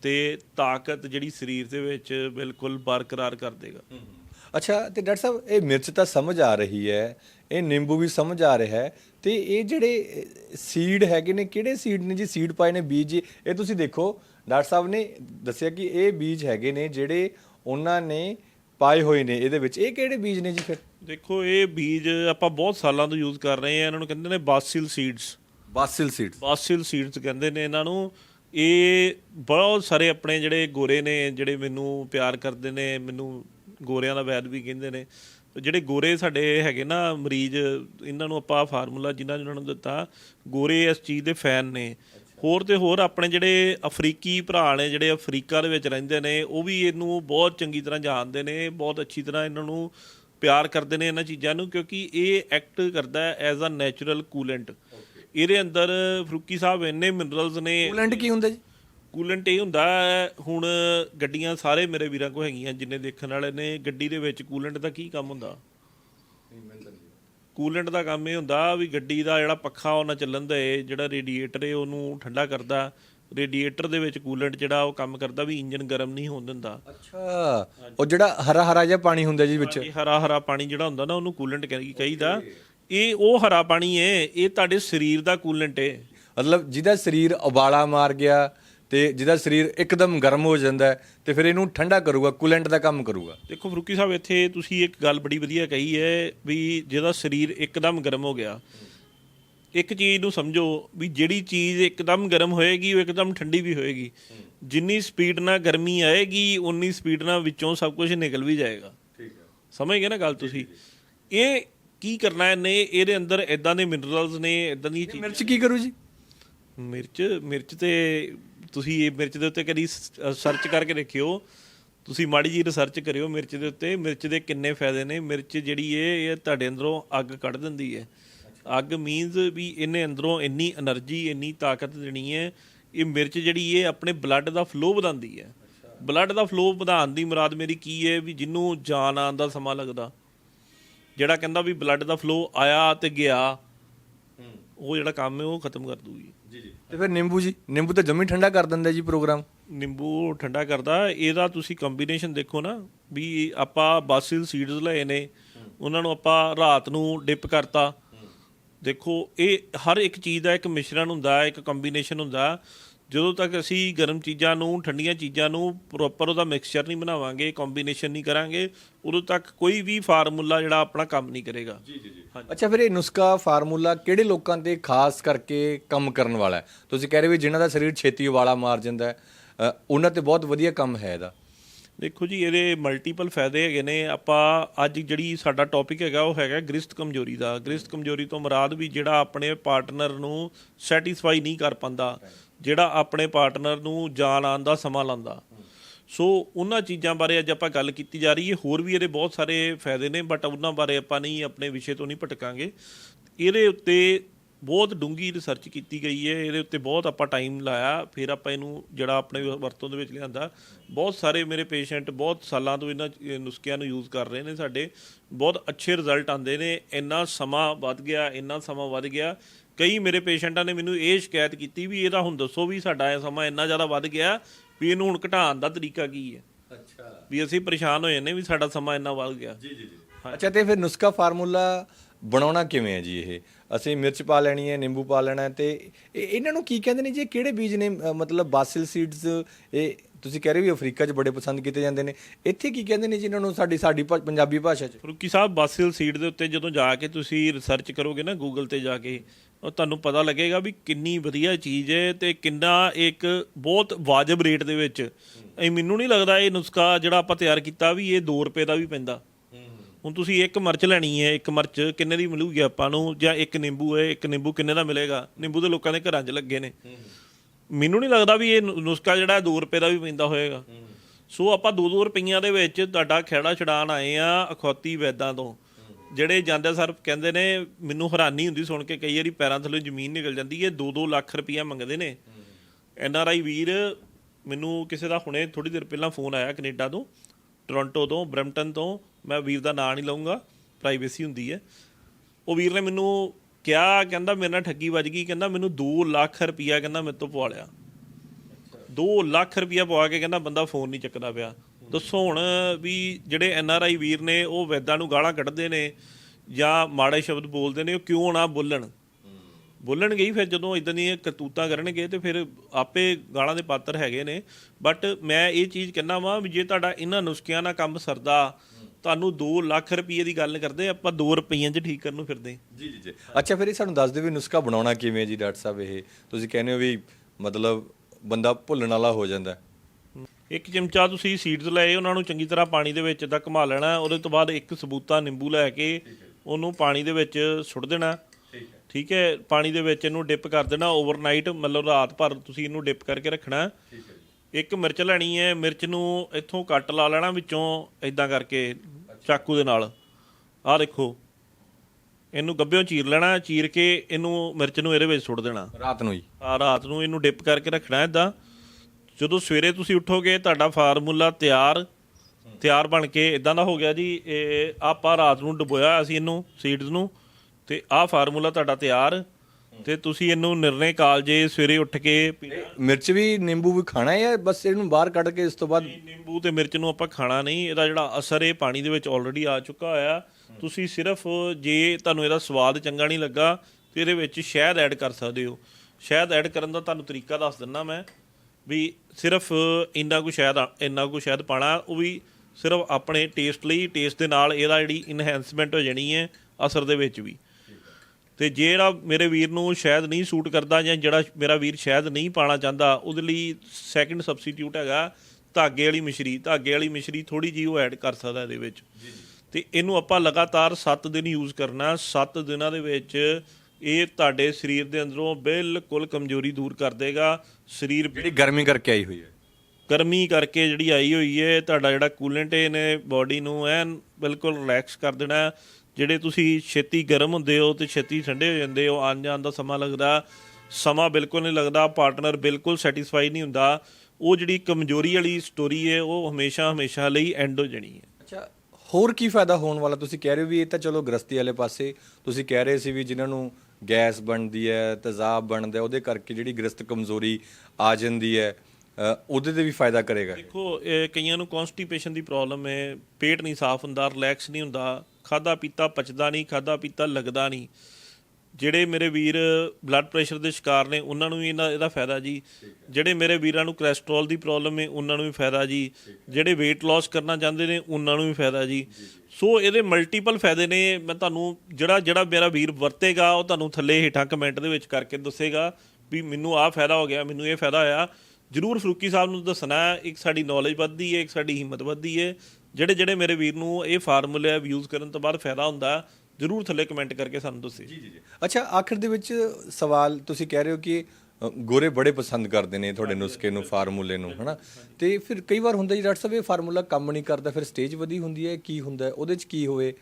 Speaker 2: ਤੇ ਤਾਕਤ ਜਿਹੜੀ ਸਰੀਰ ਦੇ ਵਿੱਚ ਬਿਲਕੁਲ ਬਰਕਰਾਰ ਕਰ ਦੇਗਾ
Speaker 1: ਅੱਛਾ ਤੇ ਡਾਕਟਰ ਸਾਹਿਬ ਇਹ ਮਿਰਚ ਤਾਂ ਸਮਝ ਆ ਰਹੀ ਹੈ ਇਹ ਨਿੰਬੂ ਵੀ ਸਮਝ ਆ ਰਿਹਾ ਹੈ ਤੇ ਇਹ ਜਿਹੜੇ ਸੀਡ ਹੈਗੇ ਨੇ ਕਿਹੜੇ ਸੀਡ ਨੇ ਜੀ ਸੀਡ ਪਾਏ ਨੇ ਬੀਜ ਇਹ ਤੁਸੀਂ ਦੇਖੋ ਡਾਕਟਰ ਸਾਹਿਬ ਨੇ ਦੱਸਿਆ ਕਿ ਇਹ ਬੀਜ ਹੈਗੇ ਨੇ ਜਿਹੜੇ ਉਹਨਾਂ ਨੇ ਪਾਏ ਹੋਏ ਨੇ ਇਹਦੇ ਵਿੱਚ। ਇਹ ਕਿਹੜੇ ਬੀਜ ਨੇ ਜੀ ਫਿਰ?
Speaker 2: ਦੇਖੋ ਇਹ ਬੀਜ ਆਪਾਂ ਬਹੁਤ ਸਾਲਾਂ ਤੋਂ ਯੂਜ਼ ਕਰ ਰਹੇ ਆ ਇਹਨਾਂ ਨੂੰ ਕਹਿੰਦੇ ਨੇ basil seeds
Speaker 1: basil seeds
Speaker 2: basil seeds ਕਹਿੰਦੇ ਨੇ ਇਹਨਾਂ ਨੂੰ। ਇਹ ਬਹੁਤ ਸਾਰੇ ਆਪਣੇ ਜਿਹੜੇ ਗੋਰੇ ਨੇ ਜਿਹੜੇ ਮੈਨੂੰ ਪਿਆਰ ਕਰਦੇ ਨੇ ਮੈਨੂੰ ਗੋਰਿਆਂ ਦਾ ਵੈਦ ਵੀ ਕਹਿੰਦੇ ਨੇ। ਜਿਹੜੇ ਗੋਰੇ ਸਾਡੇ ਹੈਗੇ ਨਾ ਮਰੀਜ਼ ਇਹਨਾਂ ਨੂੰ ਆਪਾਂ ਫਾਰਮੂਲਾ ਜਿਨ੍ਹਾਂ ਜਿਹਨਾਂ ਨੂੰ ਦਿੱਤਾ ਗੋਰੇ ਇਸ ਚੀਜ਼ ਦੇ ਫੈਨ ਨੇ। ਹੋਰ ਤੇ ਹੋਰ ਆਪਣੇ ਜਿਹੜੇ ਅਫਰੀਕੀ ਭਰਾ ਨੇ ਜਿਹੜੇ ਅਫਰੀਕਾ ਦੇ ਵਿੱਚ ਰਹਿੰਦੇ ਨੇ ਉਹ ਵੀ ਇਹਨੂੰ ਬਹੁਤ ਚੰਗੀ ਤਰ੍ਹਾਂ ਜਾਣਦੇ ਨੇ ਬਹੁਤ ਅੱਛੀ ਤਰ੍ਹਾਂ ਇਹਨਾਂ ਨੂੰ ਪਿਆਰ ਕਰਦੇ ਨੇ ਇਹਨਾਂ ਚੀਜ਼ਾਂ ਨੂੰ ਕਿਉਂਕਿ ਇਹ ਐਕਟ ਕਰਦਾ ਹੈ ਐਜ਼ ਅ ਨੈਚੁਰਲ ਕੂਲੈਂਟ ਇਹਦੇ ਅੰਦਰ ਫਰੂਕੀ ਸਾਹਿਬ ਇੰਨੇ ਮਿਨਰਲਸ ਨੇ।
Speaker 1: ਕੂਲੈਂਟ ਕੀ ਹੁੰਦਾ ਜੀ?
Speaker 2: ਕੂਲੈਂਟ ਇਹ ਹੁੰਦਾ ਹੁਣ ਗੱਡੀਆਂ ਸਾਰੇ ਮੇਰੇ ਵੀਰਾਂ ਕੋ ਹੈਗੀਆਂ ਜਿੰਨੇ ਦੇਖਣ ਵਾਲੇ ਨੇ ਗੱਡੀ ਦੇ ਵਿੱਚ ਕੂਲੈਂਟ ਦਾ ਕੀ ਕੰਮ ਹੁੰਦਾ? ਕੂਲੈਂਟ ਦਾ ਕੰਮ ਇਹ ਹੁੰਦਾ ਵੀ ਗੱਡੀ ਦਾ ਜਿਹੜਾ ਪੱਖਾ ਉਹ ਨਾ ਚੱਲਣ ਦੇ ਜਿਹੜਾ ਰੇਡੀਏਟਰ ਹੈ ਉਹਨੂੰ ਠੰਡਾ ਕਰਦਾ। ਰੇਡੀਏਟਰ ਦੇ ਵਿੱਚ ਕੂਲੈਂਟ ਜਿਹੜਾ ਉਹ ਕੰਮ ਕਰਦਾ ਵੀ ਇੰਜਨ ਗਰਮ ਨਹੀਂ ਹੋਣ ਦਿੰਦਾ।
Speaker 1: ਅੱਛਾ। ਉਹ ਜਿਹੜਾ ਹਰਾ ਹਰਾ ਜਿਹਾ ਪਾਣੀ ਹੁੰਦਾ ਜੀ ਵਿੱਚ।
Speaker 2: ਹਰਾ ਹਰਾ ਪਾਣੀ ਜਿਹੜਾ ਹੁੰਦਾ ਨਾ ਉਹਨੂੰ ਕੂਲੈਂਟ ਕਹੀਦਾ। ਇਹ ਉਹ ਹਰਾ ਪਾਣੀ ਹੈ ਇਹ ਤੁਹਾਡੇ ਸਰੀਰ ਦਾ ਕੂਲੈਂਟ ਹੈ।
Speaker 1: ਮਤਲਬ ਜਿਹਦਾ ਸਰੀਰ ਉਬਾਲਾ ਮਾਰ ਗਿਆ ਤੇ ਜਿਹਦਾ ਸਰੀਰ ਇੱਕਦਮ ਗਰਮ ਹੋ ਜਾਂਦਾ ਹੈ ਤੇ ਫਿਰ ਇਹਨੂੰ ਠੰਡਾ ਕਰੂਗਾ ਕੂਲੈਂਟ ਦਾ ਕੰਮ ਕਰੂਗਾ।
Speaker 2: ਦੇਖੋ ਫਰੂਕੀ ਸਾਹਿਬ ਇੱਥੇ ਤੁਸੀਂ ਇੱਕ ਗੱਲ ਬੜੀ ਵਧੀਆ ਕਹੀ ਹੈ ਵੀ ਜਿਹਦਾ ਸਰੀਰ ਇੱਕਦਮ ਗਰਮ ਹੋ ਗਿਆ ਇੱਕ ਚੀਜ਼ ਨੂੰ ਸਮਝੋ ਵੀ ਜਿਹੜੀ ਚੀਜ਼ ਇੱਕਦਮ ਗਰਮ ਹੋਏਗੀ ਉਹ ਇੱਕਦਮ ਠੰਡੀ ਵੀ ਹੋਏਗੀ। ਜਿੰਨੀ ਸਪੀਡ ਨਾਲ ਗਰਮੀ ਆਏਗੀ ਉਨੀ ਸਪੀਡ ਨਾਲ ਵਿੱਚੋਂ ਸਭ ਕੁਝ ਨਿਕਲ ਵੀ ਜਾਏਗਾ।
Speaker 1: ਠੀਕ ਹੈ।
Speaker 2: ਸਮਝ ਗਏ ਨਾ ਗੱਲ ਤੁਸੀਂ? ਇਹ ਕੀ ਕਰਨਾ ਇਹਨੇ? ਇਹਦੇ ਅੰਦਰ ਇਦਾਂ ਦੇ ਮਿਨਰਲਸ ਨੇ ਇਦਾਂ ਚੀਜ਼ਾਂ
Speaker 1: ਮਿਰਚ ਕੀ ਕਰੂ ਜੀ?
Speaker 2: ਮਿਰਚ ਮਿਰਚ ਤੇ ਤੁਸੀਂ ਇਹ ਮਿਰਚ ਦੇ ਉੱਤੇ ਕਦੀ ਸਰਚ ਕਰਕੇ ਦੇਖਿਓ। ਤੁਸੀਂ ਮਾੜੀ ਜੀ ਰਿਸਰਚ ਕਰਿਓ ਮਿਰਚ ਦੇ ਉੱਤੇ। ਮਿਰਚ ਦੇ ਕਿੰਨੇ ਫਾਇਦੇ ਨੇ? ਮਿਰਚ ਜਿਹੜੀ ਇਹ ਇਹ ਤੁਹਾਡੇ ਅੰਦਰੋਂ ਅੱਗ ਕੱਢ ਦਿੰਦੀ ਹੈ ਅੱਗ ਮੀਨਸ ਵੀ ਇਹਨੇ ਅੰਦਰੋਂ ਇੰਨੀ એનર્ਜੀ ਇੰਨੀ ਤਾਕਤ ਦੇਣੀ ਹੈ ਇਹ ਮਿਰਚ ਜਿਹੜੀ ਇਹ ਆਪਣੇ ਬਲੱਡ ਦਾ ਫਲੋ ਵਧਾਉਂਦੀ ਹੈ ਬਲੱਡ ਦਾ ਫਲੋ ਵਧਾਉਣ ਦੀ ਮੁਰਾਦ ਮੇਰੀ ਕੀ ਹੈ ਵੀ ਜਿੰਨੂੰ ਜਾਨ ਆਉਣ ਦਾ ਸਮਾਂ ਲੱਗਦਾ। ਜਿਹੜਾ ਕਹਿੰਦਾ ਵੀ ਬਲੱਡ ਦਾ ਫਲੋ ਆਇਆ ਤੇ ਗਿਆ। ਉਹ ਜਿਹੜਾ ਕੰਮ ਹੈ ਉਹ ਖਤਮ ਕਰ ਦੂਗੀ
Speaker 1: ਜੀ ਜੀ। ਤੇ ਫਿਰ ਨਿੰਬੂ ਜੀ ਨਿੰਬੂ ਤਾਂ ਜਮੀ ਠੰਡਾ ਕਰ ਦਿੰਦਾ ਜੀ ਪ੍ਰੋਗਰਾਮ?
Speaker 2: ਨਿੰਬੂ ਠੰਡਾ ਕਰਦਾ। ਇਹਦਾ ਤੁਸੀਂ ਕੰਬੀਨੇਸ਼ਨ ਦੇਖੋ ਨਾ ਵੀ ਆਪਾਂ ਬਾਸਿਲ ਸੀਡਸ ਲਏ ਨੇ ਉਹਨਾਂ ਨੂੰ ਆਪਾਂ ਰਾਤ ਨੂੰ ਡਿਪ ਕਰਤਾ। ਦੇਖੋ ਇਹ ਹਰ ਇੱਕ ਚੀਜ਼ ਦਾ ਇੱਕ ਮਿਸ਼ਰਣ ਹੁੰਦਾ ਹੈ ਇੱਕ ਕੰਬੀਨੇਸ਼ਨ ਹੁੰਦਾ। ਜਦੋਂ ਤੱਕ ਅਸੀਂ ਗਰਮ ਚੀਜ਼ਾਂ ਨੂੰ ਠੰਡੀਆਂ ਚੀਜ਼ਾਂ ਨੂੰ ਪ੍ਰੋਪਰ ਉਹਦਾ ਮਿਕਸਚਰ ਨਹੀਂ ਬਣਾਵਾਂਗੇ ਕੰਬੀਨੇਸ਼ਨ ਨਹੀਂ ਕਰਾਂਗੇ ਉਦੋਂ ਤੱਕ ਕੋਈ ਵੀ ਫਾਰਮੂਲਾ ਜਿਹੜਾ ਆਪਣਾ ਕੰਮ ਨਹੀਂ ਕਰੇਗਾ। ਜੀ ਜੀ ਜੀ।
Speaker 1: ਅੱਛਾ ਫਿਰ ਇਹ ਨੁਸਖਾ ਫਾਰਮੂਲਾ ਕਿਹੜੇ ਲੋਕਾਂ ਤੇ ਖਾਸ ਕਰਕੇ ਕੰਮ ਕਰਨ ਵਾਲਾ ਹੈ? ਤੁਸੀਂ ਕਹਿ ਰਹੇ ਵੀ ਜਿਨ੍ਹਾਂ ਦਾ ਸਰੀਰ ਛੇਤੀ ਉਬਾਲਾ ਮਾਰ ਜਾਂਦਾ ਹੈ ਉਹਨਾਂ ਤੇ ਬਹੁਤ ਵਧੀਆ ਕੰਮ ਹੈ ਇਹਦਾ।
Speaker 2: ਦੇਖੋ ਜੀ ਇਹਦੇ ਮਲਟੀਪਲ ਫਾਇਦੇ ਹੈਗੇ ਨੇ। ਆਪਾਂ ਅੱਜ ਜਿਹੜੀ ਸਾਡਾ ਟੌਪਿਕ ਹੈਗਾ ਉਹ ਹੈਗਾ ਗ੍ਰਿਸਤ ਕਮਜ਼ੋਰੀ ਦਾ। ਗ੍ਰਿਸਤ ਕਮਜ਼ੋਰੀ ਤੋਂ ਮੁਰਾਦ ਵੀ ਜਿਹੜਾ ਆਪਣੇ ਪਾਰਟਨਰ ਨੂੰ ਸੈਟੀਸਫਾਈ ਨਹੀਂ ਕਰ ਪਾਉਂਦਾ। ਜਿਹੜਾ ਆਪਣੇ ਪਾਰਟਨਰ ਨੂੰ ਜਾਣ ਆਉਣ ਦਾ ਸਮਾਂ ਲਾਂਦਾ ਸੋ ਉਹਨਾਂ ਚੀਜ਼ਾਂ ਬਾਰੇ ਅੱਜ ਆਪਾਂ ਗੱਲ ਕੀਤੀ ਜਾ ਰਹੀ ਹੈ। ਹੋਰ ਵੀ ਇਹਦੇ ਬਹੁਤ ਸਾਰੇ ਫਾਇਦੇ ਨੇ ਬਟ ਉਹਨਾਂ ਬਾਰੇ ਆਪਾਂ ਨਹੀਂ, ਆਪਣੇ ਵਿਸ਼ੇ ਤੋਂ ਨਹੀਂ ਭਟਕਾਂਗੇ। ਇਹਦੇ ਉੱਤੇ ਬਹੁਤ ਡੂੰਗੀ ਰਿਸਰਚ ਕੀਤੀ ਗਈ ਹੈ। ਇਹਦੇ ਉੱਤੇ ਬਹੁਤ ਆਪਾਂ ਟਾਈਮ ਲਾਇਆ। ਫਿਰ ਆਪਾਂ ਇਹਨੂੰ ਜਿਹੜਾ ਆਪਣੇ ਵਰਤੋਂ ਦੇ ਵਿੱਚ ਲਿਆਂਦਾ। ਬਹੁਤ ਸਾਰੇ ਮੇਰੇ ਪੇਸ਼ੈਂਟ ਬਹੁਤ ਸਾਲਾਂ ਤੋਂ ਇਹਨਾਂ ਨੁਸਖਿਆਂ ਨੂੰ ਯੂਜ਼ ਕਰ ਰਹੇ ਨੇ ਸਾਡੇ। ਬਹੁਤ ਅੱਛੇ ਰਿਜ਼ਲਟ ਆਉਂਦੇ ਨੇ। ਇੰਨਾ ਸਮਾਂ ਵੱਧ ਗਿਆ, ਇੰਨਾ ਸਮਾਂ ਵੱਧ ਗਿਆ। ਕਈ ਮੇਰੇ ਪੇਸ਼ੈਂਟਾਂ ਨੇ ਮੈਨੂੰ ਇਹ ਸ਼ਿਕਾਇਤ ਕੀਤੀ ਵੀ ਇਹਦਾ ਹੁਣ ਦੱਸੋ ਵੀ ਸਾਡਾ ਇਹ ਸਮਾਂ ਇੰਨਾ ਜ਼ਿਆਦਾ ਵੱਧ ਗਿਆ ਵੀ ਇਹਨੂੰ ਹੁਣ ਘਟਾਉਣ ਦਾ ਤਰੀਕਾ ਕੀ ਹੈ।
Speaker 1: ਅੱਛਾ।
Speaker 2: ਵੀ ਅਸੀਂ ਪਰੇਸ਼ਾਨ ਹੋ ਜਾਂਦੇ ਵੀ ਸਾਡਾ ਸਮਾਂ ਇੰਨਾ ਵੱਧ ਗਿਆ।
Speaker 1: ਜੀ ਜੀ ਜੀ। ਅੱਛਾ ਤੇ ਫਿਰ ਨੁਸਖਾ ਫਾਰਮੂਲਾ ਬਣਾਉਣਾ ਕਿਵੇਂ ਹੈ ਜੀ ਇਹ? ਅਸੀਂ ਮਿਰਚ ਪਾ ਲੈਣੀ ਹੈ ਨਿੰਬੂ ਪਾ ਲੈਣਾ ਹੈ ਤੇ ਇਹ- ਇਹਨਾਂ ਨੂੰ ਕੀ ਕਹਿੰਦੇ ਨੇ ਜੀ? ਇਹ ਕਿਹੜੇ ਬੀਜ ਨੇ? ਅ, ਮਤਲਬ ਬਾਸਿਲ ਸੀਡਸ ਇਹ ਤੁਸੀਂ ਕਹਿ ਰਹੇ ਵੀ ਅਫਰੀਕਾ 'ਚ ਬੜੇ ਪਸੰਦ ਕੀਤੇ ਜਾਂਦੇ ਨੇ। ਇੱਥੇ ਕੀ ਕਹਿੰਦੇ ਨੇ ਜੀ ਇਹਨਾਂ ਨੂੰ ਸਾਡੀ ਸਾਡੀ ਭਾ- ਪੰਜਾਬੀ ਭਾਸ਼ਾ 'ਚ?
Speaker 2: ਫਰੂਕੀ ਸਾਹਿਬ ਬਾਸਿਲ ਸੀਡ ਦੇ ਉੱਤੇ ਜਦੋਂ ਜਾ ਕੇ ਤੁਸੀਂ ਰਿਸਰਚ ਕਰੋਗੇ ਨਾ ਗੂਗਲ ਤੇ ਜਾ ਕੇ ਤੁਹਾਨੂੰ ਪਤਾ ਲੱਗੇਗਾ ਵੀ ਕਿੰਨੀ ਵਧੀਆ ਚੀਜ਼ ਹੈ ਤੇ ਕਿੰਨਾ ਇੱਕ ਬਹੁਤ ਵਾਜਬ ਰੇਟ ਦੇ ਵਿੱਚ। ਇਹ ਮੈਨੂੰ ਨਹੀਂ ਲੱਗਦਾ ਇਹ ਨੁਸਖਾ ਜਿਹੜਾ ਆਪਾਂ ਤਿਆਰ ਕੀਤਾ ਵੀ ਇਹ 2 ਰੁਪਏ ਦਾ ਵੀ ਪੈਂਦਾ। ਹੁਣ ਤੁਸੀਂ ਇੱਕ ਮਿਰਚ ਲੈਣੀ ਹੈ, ਇੱਕ ਮਿਰਚ ਕਿੰਨੇ ਦੀ ਮਿਲੂਗੀ ਆਪਾਂ ਨੂੰ? ਜਾਂ ਇੱਕ ਨਿੰਬੂ ਹੈ, ਇੱਕ ਨਿੰਬੂ ਕਿੰਨੇ ਦਾ ਮਿਲੇਗਾ? ਨਿੰਬੂ ਦੇ ਲੋਕਾਂ ਦੇ ਘਰਾਂ 'ਚ ਲੱਗੇ ਨੇ। ਮੈਨੂੰ ਨਹੀਂ ਲੱਗਦਾ ਵੀ ਇਹ ਨੁਸਖਾ ਜਿਹੜਾ 2 ਰੁਪਏ ਦਾ ਵੀ ਪੈਂਦਾ ਹੋਏਗਾ। ਸੋ ਆਪਾਂ 2-2 ਰੁਪਈਆਂ ਦੇ ਵਿੱਚ ਤੁਹਾਡਾ ਖੇੜਾ ਛਡਾਣ ਆਏ ਆ ਅਖੌਤੀ ਵੈਦਾਂ ਤੋਂ। ਜਿਹੜੇ ਜਾਂਦੇ ਸਰ ਕਹਿੰਦੇ ਨੇ, ਮੈਨੂੰ ਹੈਰਾਨੀ ਹੁੰਦੀ ਸੁਣ ਕੇ ਕਈ ਵਾਰੀ ਪੈਰਾਂ ਥੱਲੇ ਜ਼ਮੀਨ ਨਿਕਲ ਜਾਂਦੀ ਹੈ 2-2 ਲੱਖ ਰੁਪਈਆ ਮੰਗਦੇ ਨੇ। ਐਨ ਆਰ ਆਈ ਵੀਰ, ਮੈਨੂੰ ਕਿਸੇ ਦਾ ਹੁਣੇ ਥੋੜੀ ਦੇਰ ਪਹਿਲਾਂ ਫੋਨ ਆਇਆ ਕੈਨੇਡਾ ਤੋਂ, ਟੋਰਾਂਟੋ ਤੋਂ ਬਰੈਂਪਟਨ ਤੋਂ, ਮੈਂ ਵੀਰ ਦਾ ਨਾਂ ਨਹੀਂ ਲਵਾਂਗਾ ਪ੍ਰਾਈਵੇਸੀ ਹੁੰਦੀ ਹੈ। ਉਹ ਵੀਰ ਨੇ ਮੈਨੂੰ ਕਿਹਾ, ਕਹਿੰਦਾ ਮੇਰੇ ਨਾਲ ਠੱਗੀ ਵੱਜ ਗਈ, ਕਹਿੰਦਾ ਮੈਨੂੰ 2 ਲੱਖ ਰੁਪਈਆ ਕਹਿੰਦਾ ਮੇਰੇ ਤੋਂ ਪਵਾ ਲਿਆ। 2 ਲੱਖ ਰੁਪਈਆ ਪਵਾ ਕੇ ਕਹਿੰਦਾ ਬੰਦਾ ਫੋਨ ਨਹੀਂ ਚੱਕਦਾ ਪਿਆ। ਦੱਸੋ ਹੁਣ ਵੀ ਜਿਹੜੇ ਐਨ ਆਰ ਆਈ ਵੀਰ ਨੇ, ਉਹ ਵੈਦਾਂ ਨੂੰ ਗਾਲਾਂ ਕੱਢਦੇ ਨੇ ਜਾਂ ਮਾੜੇ ਸ਼ਬਦ ਬੋਲਦੇ ਨੇ, ਉਹ ਕਿਉਂ ਨਾ ਬੋਲਣ? ਬੋਲਣਗੇ ਹੀ ਫਿਰ ਜਦੋਂ ਇਦਾਂ ਦੀਆਂ ਕਰਤੂਤਾਂ ਕਰਨਗੇ ਤੇ ਫਿਰ ਆਪੇ ਗਾਲਾਂ ਦੇ ਪਾਤਰ ਹੈਗੇ ਨੇ। ਬਟ ਮੈਂ ਇਹ ਚੀਜ਼ ਕਹਿਣਾ ਵਾਂ ਵੀ ਜੇ ਤੁਹਾਡਾ ਇਹਨਾਂ ਨੁਸਖਿਆਂ ਨਾਲ ਕੰਮ ਸਰਦਾ, ਤੁਹਾਨੂੰ 2 ਲੱਖ ਰੁਪਏ ਦੀ ਗੱਲ ਕਰਦੇ, ਆਪਾਂ 2 ਰੁਪਈਆਂ 'ਚ ਠੀਕ ਕਰਨ ਨੂੰ ਫਿਰਦੇ।
Speaker 1: ਜੀ ਜੀ ਜੀ। ਅੱਛਾ, ਫਿਰ ਇਹ ਸਾਨੂੰ ਦੱਸ ਦਿਓ ਵੀ ਨੁਸਖਾ ਬਣਾਉਣਾ ਕਿਵੇਂ ਜੀ, ਡਾਕਟਰ ਸਾਹਿਬ ਇਹ। ਤੁਸੀਂ ਕਹਿੰਦੇ ਹੋ ਵੀ ਮਤਲਬ ਬੰਦਾ ਭੁੱਲਣ ਵਾਲਾ ਹੋ ਜਾਂਦਾ।
Speaker 2: ਇੱਕ ਚਮਚਾ ਤੁਸੀਂ ਸੀਡਸ ਲਏ ਉਹਨਾਂ ਨੂੰ ਚੰਗੀ ਤਰ੍ਹਾਂ ਪਾਣੀ ਦੇ ਵਿੱਚ ਇਦਾਂ ਘੁਮਾ ਲੈਣਾ ਉਹਦੇ ਤੋਂ ਬਾਅਦ ਇੱਕ ਸਬੂਤਾ ਨਿੰਬੂ ਲੈ ਕੇ ਉਹਨੂੰ ਪਾਣੀ ਦੇ ਵਿੱਚ ਸੁੱਟ ਦੇਣਾ। ਠੀਕ ਹੈ। ਪਾਣੀ ਦੇ ਵਿੱਚ ਇਹਨੂੰ ਡਿਪ ਕਰ ਦੇਣਾ ਓਵਰਨਾਈਟ ਮਤਲਬ ਰਾਤ ਭਰ ਤੁਸੀਂ ਇਹਨੂੰ ਡਿਪ ਕਰਕੇ ਰੱਖਣਾ। ਇੱਕ ਮਿਰਚ ਲੈਣੀ ਹੈ ਮਿਰਚ ਨੂੰ ਇੱਥੋਂ ਕੱਟ ਲਾ ਲੈਣਾ ਵਿੱਚੋਂ ਇਦਾਂ ਕਰਕੇ ਚਾਕੂ ਦੇ ਨਾਲ। ਆਹ ਦੇਖੋ ਇਹਨੂੰ ਗੱਭਿਓਂ ਚੀਰ ਲੈਣਾ ਚੀਰ ਕੇ ਇਹਨੂੰ ਮਿਰਚ ਨੂੰ ਇਹਦੇ ਵਿੱਚ ਸੁੱਟ ਦੇਣਾ।
Speaker 1: ਰਾਤ ਨੂੰ ਜੀ।
Speaker 2: ਆ ਰਾਤ ਨੂੰ ਇਹਨੂੰ ਡਿਪ ਕਰਕੇ ਰੱਖਣਾ ਇਦਾਂ ਜਦੋਂ ਸਵੇਰੇ ਤੁਸੀਂ ਉੱਠੋਗੇ ਤੁਹਾਡਾ ਫਾਰਮੂਲਾ ਤਿਆਰ ਤਿਆਰ ਬਣ ਕੇ ਇਦਾਂ ਦਾ ਹੋ ਗਿਆ ਜੀ ਇਹ ਆਪਾਂ ਰਾਤ ਨੂੰ ਡੁਬੋਇਆ ਅਸੀਂ ਇਹਨੂੰ ਸੀਡਸ ਨੂੰ ਤੇ ਆਹ ਫਾਰਮੂਲਾ ਤੁਹਾਡਾ ਤਿਆਰ ਤੇ ਤੁਸੀਂ ਇਹਨੂੰ ਨਿਰਣੇ ਕਾਲਜੇ ਸਵੇਰੇ ਉੱਠ ਕੇ
Speaker 1: ਮਿਰਚ ਵੀ ਨਿੰਬੂ ਵੀ ਖਾਣਾ ਹੈ ਬਸ ਇਹਨੂੰ ਬਾਹਰ ਕੱਢ ਕੇ ਇਸ ਤੋਂ ਬਾਅਦ?
Speaker 2: ਨਿੰਬੂ ਤੇ ਮਿਰਚ ਨੂੰ ਆਪਾਂ ਖਾਣਾ ਨਹੀਂ ਇਹਦਾ ਜਿਹੜਾ ਅਸਰ ਇਹ ਪਾਣੀ ਦੇ ਵਿੱਚ ਆਲਰੇਡੀ ਆ ਚੁੱਕਾ ਹੋਇਆ। ਤੁਸੀਂ ਸਿਰਫ ਜੇ ਤੁਹਾਨੂੰ ਇਹਦਾ ਸਵਾਦ ਚੰਗਾ ਨਹੀਂ ਲੱਗਾ ਤੇ ਇਹਦੇ ਵਿੱਚ ਸ਼ਹਿਦ ਐਡ ਕਰ ਸਕਦੇ ਹੋ। ਸ਼ਹਿਦ ਐਡ ਕਰਨ ਦਾ ਤੁਹਾਨੂੰ ਤਰੀਕਾ ਦੱਸ ਦਿੰਦਾ ਮੈਂ। ਵੀ ਸਿਰਫ ਇੰਨਾ ਕੁ ਸ਼ਹਿਦ ਇੰਨਾ ਕੁ ਸ਼ਹਿਦ ਪਾਣਾ ਉਹ ਵੀ ਸਿਰਫ ਆਪਣੇ ਟੇਸਟ ਲਈ ਟੇਸਟ ਦੇ ਨਾਲ ਇਹਦਾ ਜਿਹੜੀ ਇਨਹੈਂਸਮੈਂਟ ਹੋ ਜਾਣੀ ਹੈ ਅਸਰ ਦੇ ਵਿੱਚ ਵੀ। ਤੇ ਜਿਹੜਾ ਮੇਰੇ ਵੀਰ ਨੂੰ ਸ਼ਾਇਦ ਨਹੀਂ ਸੂਟ ਕਰਦਾ ਜਾਂ ਜਿਹੜਾ ਮੇਰਾ ਵੀਰ ਸ਼ਾਇਦ ਨਹੀਂ ਪਾਣਾ ਚਾਹੁੰਦਾ ਉਹਦੇ ਲਈ ਸੈਕੰਡ ਸਬਸਟੀਟਿਊਟ ਹੈਗਾ ਧਾਗੇ ਵਾਲੀ ਮਿਸ਼ਰੀ। ਧਾਗੇ ਵਾਲੀ ਮਿਸ਼ਰੀ ਥੋੜੀ ਜੀ ਉਹ ਐਡ ਕਰ ਸਕਦਾ ਇਹਦੇ ਵਿੱਚ। ਤੇ ਇਹਨੂੰ ਆਪਾਂ ਲਗਾਤਾਰ 7 ਦਿਨ ਯੂਜ਼ ਕਰਨਾ 7 ਦਿਨਾਂ ਦੇ ਵਿੱਚ ਇਹ ਤੁਹਾਡੇ ਸਰੀਰ ਦੇ ਅੰਦਰੋਂ ਬਿਲਕੁਲ ਕਮਜ਼ੋਰੀ ਦੂਰ ਕਰ ਦੇਗਾ। ਸਰੀਰ
Speaker 1: ਜਿਹੜੀ ਗਰਮੀ ਕਰਕੇ ਆਈ ਹੋਈ ਹੈ।
Speaker 2: ਗਰਮੀ ਕਰਕੇ ਜਿਹੜੀ ਆਈ ਹੋਈ ਹੈ ਤੁਹਾਡਾ ਜਿਹੜਾ ਕੂਲੈਂਟ ਨੇ ਬਾਡੀ ਨੂੰ ਐਨ ਬਿਲਕੁਲ ਰਿਲੈਕਸ ਕਰ ਦੇਣਾ। ਜਿਹੜੇ ਤੁਸੀਂ ਛੇਤੀ ਗਰਮ ਹੁੰਦੇ ਹੋ ਤੇ ਛੇਤੀ ਠੰਡੇ ਹੋ ਜਾਂਦੇ ਹੋ ਆਉਣ ਜਾਣ ਦਾ ਸਮਾਂ ਲੱਗਦਾ। ਸਮਾਂ ਬਿਲਕੁਲ ਨਹੀਂ ਲੱਗਦਾ ਪਾਰਟਨਰ ਬਿਲਕੁਲ ਸੈਟੀਸਫਾਈ ਨਹੀਂ ਹੁੰਦਾ। ਉਹ ਜਿਹੜੀ ਕਮਜ਼ੋਰੀ ਵਾਲੀ ਸਟੋਰੀ ਹੈ ਉਹ ਹਮੇਸ਼ਾ ਹਮੇਸ਼ਾ ਲਈ ਐਂਡ ਹੋ ਜਾਣੀ ਹੈ।
Speaker 1: ਅੱਛਾ ਹੋਰ ਕੀ ਫਾਇਦਾ ਹੋਣ ਵਾਲਾ? ਤੁਸੀਂ ਕਹਿ ਰਹੇ ਹੋ ਵੀ ਇਹ ਤਾਂ ਚਲੋ ਗ੍ਰਸਤੀ ਵਾਲੇ ਪਾਸੇ। ਤੁਸੀਂ ਕਹਿ ਰਹੇ ਸੀ ਵੀ ਜਿਨ੍ਹਾਂ ਨੂੰ ਗੈਸ ਬਣਦੀ ਹੈ ਤੇਜ਼ਾਬ ਬਣਦਾ ਹੈ, ਉਹਦੇ ਕਰਕੇ ਜਿਹੜੀ ਗ੍ਰਸਤ ਕਮਜ਼ੋਰੀ ਆ ਜਾਂਦੀ ਹੈ ਅ, ਉਹਦੇ ਤੇ ਵੀ ਫਾਇਦਾ ਕਰੇਗਾ।
Speaker 2: ਦੇਖੋ ਇਹ ਕਈਆਂ ਨੂੰ ਕਨਸਟੀਪੇਸ਼ਨ ਦੀ ਪ੍ਰੋਬਲਮ ਹੈ ਪੇਟ ਨਹੀਂ ਸਾਫ਼ ਹੁੰਦਾ ਰਿਲੈਕਸ ਨਹੀਂ ਹੁੰਦਾ ਖਾਦਾ ਪੀਤਾ ਪਚਦਾ ਨਹੀਂ ਖਾਦਾ ਪੀਤਾ ਲੱਗਦਾ ਨਹੀਂ। ਜਿਹੜੇ ਮੇਰੇ ਵੀਰ ਬਲੱਡ ਪ੍ਰੈਸ਼ਰ ਦੇ ਸ਼ਿਕਾਰ ਨੇ, ਉਹਨਾਂ ਨੂੰ ਵੀ ਇਹਨਾਂ ਇਹਦਾ ਫਾਇਦਾ ਜੀ। ਜਿਹੜੇ ਮੇਰੇ ਵੀਰਾਂ ਨੂੰ ਕੋਲੇਸਟ੍ਰੋਲ ਦੀ ਪ੍ਰੋਬਲਮ ਹੈ ਉਹਨਾਂ ਨੂੰ ਵੀ ਫਾਇਦਾ ਜੀ। ਜਿਹੜੇ weight loss ਕਰਨਾ ਚਾਹੁੰਦੇ ਨੇ, ਉਹਨਾਂ ਨੂੰ ਵੀ ਫਾਇਦਾ ਜੀ। ਸੋ ਇਹਦੇ ਮਲਟੀਪਲ ਫਾਇਦੇ ਨੇ। ਮੈਂ ਤੁਹਾਨੂੰ ਜਿਹੜਾ ਜਿਹੜਾ ਮੇਰਾ ਵੀਰ ਵਰਤੇਗਾ, ਉਹ ਤੁਹਾਨੂੰ ਥੱਲੇ ਹੇਠਾਂ ਕਮੈਂਟ ਦੇ ਵਿੱਚ ਕਰਕੇ ਦੱਸੇਗਾ ਵੀ ਮੈਨੂੰ ਆਹ ਫਾਇਦਾ ਹੋ ਗਿਆ, ਮੈਨੂੰ ਇਹ ਫਾਇਦਾ ਹੋਇਆ। ਜਰੂਰ ਫਰੂਕੀ ਸਾਹਿਬ ਨੂੰ ਦੱਸਣਾ ਇੱਕ ਸਾਡੀ ਨੌਲੇਜ ਵੱਧਦੀ ਹੈ ਇੱਕ ਸਾਡੀ ਹਿੰਮਤ ਵੱਧਦੀ ਹੈ ਜਿਹੜੇ ਜਿਹੜੇ ਮੇਰੇ ਵੀਰ ਨੂੰ ਇਹ ਫਾਰਮੂਲੇ ਯੂਜ਼ ਕਰਨ ਤੋਂ ਬਾਅਦ ਫਾਇਦਾ ਹੁੰਦਾ ਜਰੂਰ ਥੱਲੇ ਕਮੈਂਟ ਕਰਕੇ ਸਾਨੂੰ ਦੱਸੇ।
Speaker 1: ਜੀ ਜੀ ਜੀ। ਅੱਛਾ ਆਖਰ ਦੇ ਵਿੱਚ ਸਵਾਲ ਤੁਸੀਂ ਕਹਿ ਰਹੇ ਹੋ ਕਿ ਗੋਰੇ ਬੜੇ ਪਸੰਦ ਕਰਦੇ ਨੇ ਤੁਹਾਡੇ ਨੁਸਖੇ ਨੂੰ ਫਾਰਮੂਲੇ ਨੂੰ ਹਨਾ? ਤੇ ਫਿਰ ਕਈ ਵਾਰ ਹੁੰਦਾ ਜੀ ਡਾਕਟਰ ਸਾਹਿਬ ਇਹ ਫਾਰਮੂਲਾ ਕੰਮ ਨਹੀਂ ਕਰਦਾ ਫਿਰ ਸਟੇਜ ਵਧੀ ਹੁੰਦੀ ਹੈ ਕੀ ਹੁੰਦਾ ਉਹਦੇ 'ਚ ਕੀ ਹੋਵੇ?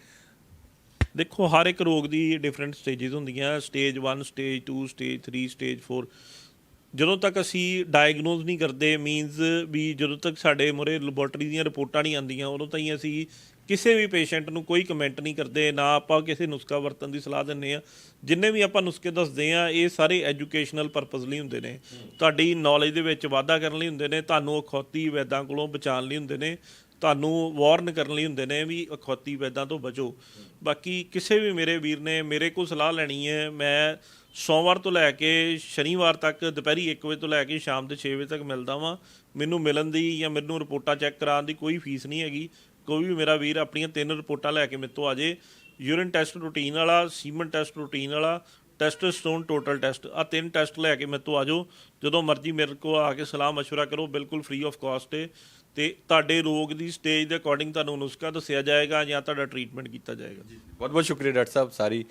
Speaker 2: ਦੇਖੋ ਹਰ ਇੱਕ ਰੋਗ ਦੀ ਡਿਫਰੈਂਟ ਸਟੇजेस ਹੁੰਦੀਆਂ ਸਟੇਜ 1 ਸਟੇਜ 2 ਸਟੇਜ 3 ਸਟੇਜ 4 ਜਦੋਂ ਤੱਕ ਅਸੀਂ ਡਾਇਗਨੋਸ ਨਹੀਂ ਕਰਦੇ ਮੀਨਸ ਵੀ ਜਦੋਂ ਤੱਕ ਸਾਡੇ ਮੁਰੇ ਲੈਬੋਰਟਰੀ ਦੀਆਂ ਰਿਪੋਰਟਾਂ ਨਹੀਂ ਆਉਂਦੀਆਂ, ਉਦੋਂ ਤਾਈਂ ਅਸੀਂ ਕਿਸੇ ਵੀ ਪੇਸ਼ੈਂਟ ਨੂੰ ਕੋਈ ਕਮੈਂਟ ਨਹੀਂ ਕਰਦੇ, ਨਾ ਆਪਾਂ ਕਿਸੇ ਨੁਸਖਾ ਵਰਤਣ ਦੀ ਸਲਾਹ ਦਿੰਨੇ ਆ ਜਿੰਨੇ ਵੀ ਆਪਾਂ ਨੁਸਖੇ ਦੱਸਦੇ ਆ ਇਹ ਸਾਰੇ ਐਜੂਕੇਸ਼ਨਲ ਪਰਪਸ ਲਈ ਹੁੰਦੇ ਨੇ। ਤੁਹਾਡੀ ਨੌਲੇਜ ਦੇ ਵਿੱਚ ਵਾਧਾ ਕਰਨ ਲਈ ਹੁੰਦੇ ਨੇ, ਤੁਹਾਨੂੰ ਅਖੌਤੀ ਵੈਦਾਂ ਕੋਲੋਂ ਬਚਾਉਣ ਲਈ ਹੁੰਦੇ ਨੇ, ਤੁਹਾਨੂੰ ਵਾਰਨ ਕਰਨ ਲਈ ਹੁੰਦੇ ਨੇ ਵੀ ਅਖੌਤੀ ਵੈਦਾਂ ਤੋਂ ਬਚੋ। ਬਾਕੀ ਕਿਸੇ ਵੀ ਮੇਰੇ ਵੀਰ ਨੇ ਮੇਰੇ ਕੋਲ ਸਲਾਹ ਲੈਣੀ ਹੈ, ਮੈਂ ਸੋਮਵਾਰ ਤੋਂ ਲੈ ਕੇ ਸ਼ਨੀਵਾਰ ਤੱਕ ਦੁਪਹਿਰੀ 1 ਵਜੇ ਤੋਂ ਲੈ ਕੇ ਸ਼ਾਮ ਦੇ 6 ਵਜੇ ਤੱਕ ਮਿਲਦਾ ਵਾਂ ਮੈਨੂੰ ਮਿਲਣ ਦੀ ਜਾਂ ਮੈਨੂੰ ਰਿਪੋਰਟਾਂ ਚੈੱਕ ਕਰਾਉਣ ਦੀ ਕੋਈ ਫੀਸ ਨਹੀਂ ਹੈਗੀ ਕੋਈ ਵੀ ਮੇਰਾ ਵੀਰ ਆਪਣੀਆਂ ਤਿੰਨ ਰਿਪੋਰਟਾਂ ਲੈ ਕੇ ਮੇਰੇ ਤੋਂ ਆ ਜੇ ਯੂਰਿਨ ਟੈਸਟ ਰੂਟੀਨ ਵਾਲਾ ਸੀਮਨ ਟੈਸਟ ਰੂਟੀਨ ਵਾਲਾ ਟੈਸਟੋਸਟੋਨ ਟੋਟਲ ਟੈਸਟ ਆ ਤਿੰਨ ਟੈਸਟ ਲੈ ਕੇ ਮੇਰੇ ਤੋਂ ਆ ਜਾਓ ਜਦੋਂ ਮਰਜ਼ੀ ਮੇਰੇ ਕੋਲ ਆ ਕੇ ਸਲਾਹ مشورہ ਕਰੋ ਬਿਲਕੁਲ ਫ੍ਰੀ ਆਫ ਕਾਸਟ ਹੈ ਤੇ ਤੁਹਾਡੇ ਰੋਗ ਦੀ ਸਟੇਜ ਦੇ ਅਕੋਰਡਿੰਗ ਤੁਹਾਨੂੰ ਨੁਸਖਾ ਦੱਸਿਆ ਜਾਏਗਾ ਜਾਂ ਤੁਹਾਡਾ ਟ੍ਰੀਟਮੈਂਟ ਕੀਤਾ ਜਾਏਗਾ?
Speaker 1: ਬਹੁਤ ਬਹੁਤ ਸ਼ੁਕਰੀਆ ਡਾਕਟਰ ਸਾਹਿਬ ਸਾਰੀ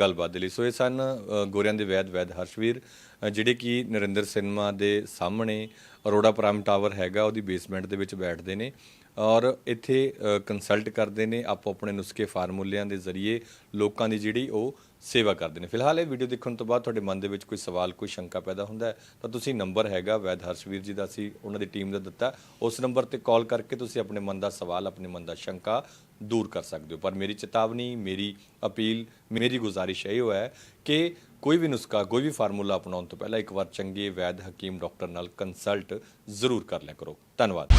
Speaker 1: ਗੱਲਬਾਤ ਦੇ ਲਈ। ਸੋ ਇਹ ਸਨ ਗੋਰਿਆਂ ਦੇ ਵੈਦ ਵੈਦ ਹਰਸ਼ਵੀਰ ਜਿਹੜੇ ਕਿ ਨਰਿੰਦਰ ਸਿਨੇਮਾ ਦੇ ਸਾਹਮਣੇ ਅਰੋੜਾ ਪ੍ਰਾਈਮ ਟਾਵਰ ਹੈਗਾ, ਉਹਦੀ ਬੇਸਮੈਂਟ ਦੇ ਵਿੱਚ ਬੈਠਦੇ ਨੇ। ਔਰ ਇੱਥੇ ਕੰਸਲਟ ਕਰਦੇ ਨੇ, ਆਪੋ ਆਪਣੇ ਨੁਸਖੇ ਫਾਰਮੂਲਿਆਂ ਦੇ ਜ਼ਰੀਏ ਲੋਕਾਂ ਦੀ ਜਿਹੜੀ ਉਹ ਸੇਵਾ ਕਰਦੇ ਨੇ। ਫਿਲਹਾਲ ਇਹ ਵੀਡੀਓ ਦੇਖਣ ਤੋਂ ਬਾਅਦ ਤੁਹਾਡੇ ਮਨ ਦੇ ਵਿੱਚ ਕੋਈ ਸਵਾਲ, ਕੋਈ ਸ਼ੰਕਾ ਪੈਦਾ ਹੁੰਦਾ ਹੈ, ਤਾਂ ਤੁਸੀਂ ਨੰਬਰ ਹੈਗਾ ਵੈਦ ਹਰਸ਼ਵੀਰ ਜੀ ਦਾ, ਅਸੀਂ ਉਹਨਾਂ ਦੀ ਟੀਮ ਦਾ ਦਿੱਤਾ। ਉਸ ਨੰਬਰ ਤੇ ਕਾਲ ਕਰਕੇ ਤੁਸੀਂ ਆਪਣੇ ਮਨ ਦਾ ਸਵਾਲ, ਆਪਣੇ ਮਨ ਦਾ ਸ਼ੰਕਾ ਦੂਰ ਕਰ ਸਕਦੇ ਹੋ। ਪਰ ਮੇਰੀ ਚੇਤਾਵਨੀ, ਮੇਰੀ ਅਪੀਲ, ਮੇਰੀ ਗੁਜ਼ਾਰਿਸ਼ ਇਹ ਹੈ ਕਿ ਕੋਈ ਵੀ ਨੁਸਖਾ, ਕੋਈ ਵੀ ਫਾਰਮੂਲਾ ਅਪਣਾਉਣ ਤੋਂ ਪਹਿਲਾਂ ਇੱਕ ਵਾਰ ਚੰਗੇ ਵੈਦ ਹਕੀਮ ਡਾਕਟਰ ਨਾਲ ਕੰਸਲਟ ਜ਼ਰੂਰ ਕਰ ਲਿਆ ਕਰੋ। ਧੰਨਵਾਦ।